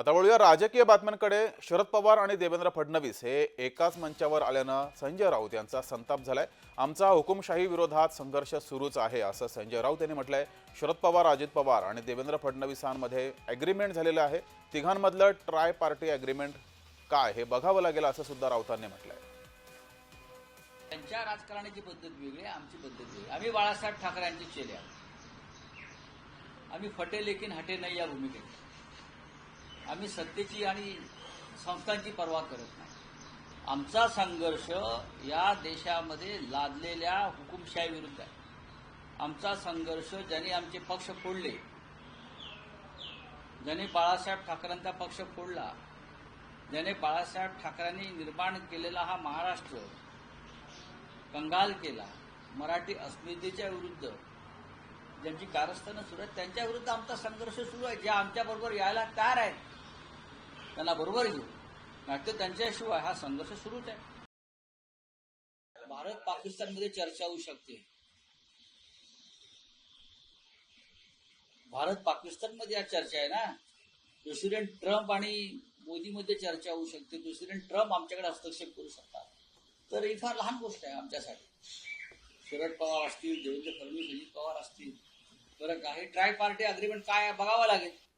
आता वळूया राजकीय बातम्यांकडे. शरद पवार आणि देवेंद्र फडणवीस हे एकाच मंचावर आल्यानं संजय राऊत यांचा संताप झालाय. आमचा हुकुमशाही विरोधात संघर्ष सुरूच आहे असं संजय राऊत यांनी म्हटलंय. शरद पवार अजित पवार आणि देवेंद्र फडणवीसांमध्ये अग्रीमेंट झालेलं आहे. तिघांमधलं ट्राय पार्टी अग्रीमेंट काय हे बघावं लागेल असं सुद्धा राऊतांनी म्हटलंय. त्यांच्या राजकारणाची पद्धत वेगळी आहे आमची पद्धत वेगळी आम्ही बाळासाहेब ठाकरेंचे चेले आहोत. आम्ही फटे लेकिन हटे नाही या भूमिकेत. आम्ही सत्तेची आणि संस्थांची पर्वा करत नाही. आमचा संघर्ष या देशामध्ये लादलेल्या हुकुमशाहीविरुद्ध आहे. आमचा संघर्ष ज्यांनी आमचे पक्ष फोडले ज्याने बाळासाहेब ठाकरेंचा पक्ष फोडला ज्याने बाळासाहेब ठाकरेंनी निर्माण केलेला हा महाराष्ट्र कंगाल केला मराठी अस्मितेच्या विरुद्ध ज्यांची कारस्थानं सुरू आहेत त्यांच्या विरुद्ध आमचा संघर्ष सुरू आहे जे आमच्याबरोबर यायला तयार आहेत. त्यांना बरोबर घेऊ. नाट्य त्यांच्याशिवाय हा संघर्ष सुरूच आहे. भारत पाकिस्तानमध्ये चर्चा होऊ शकते. भारत पाकिस्तानमध्ये या चर्चा आहे ना? प्रेसिडेंट ट्रम्प आणि मोदीमध्ये चर्चा होऊ शकते. प्रेसिडेंट ट्रम्प आमच्याकडे हस्तक्षेप करू शकतात. तर ही फार लहान गोष्ट आहे आमच्यासाठी. शरद पवार असतील देवेंद्र फडणवीस अजित पवार असतील. बरं काही ट्राय पार्टी अग्रीमेंट काय बघावं लागेल.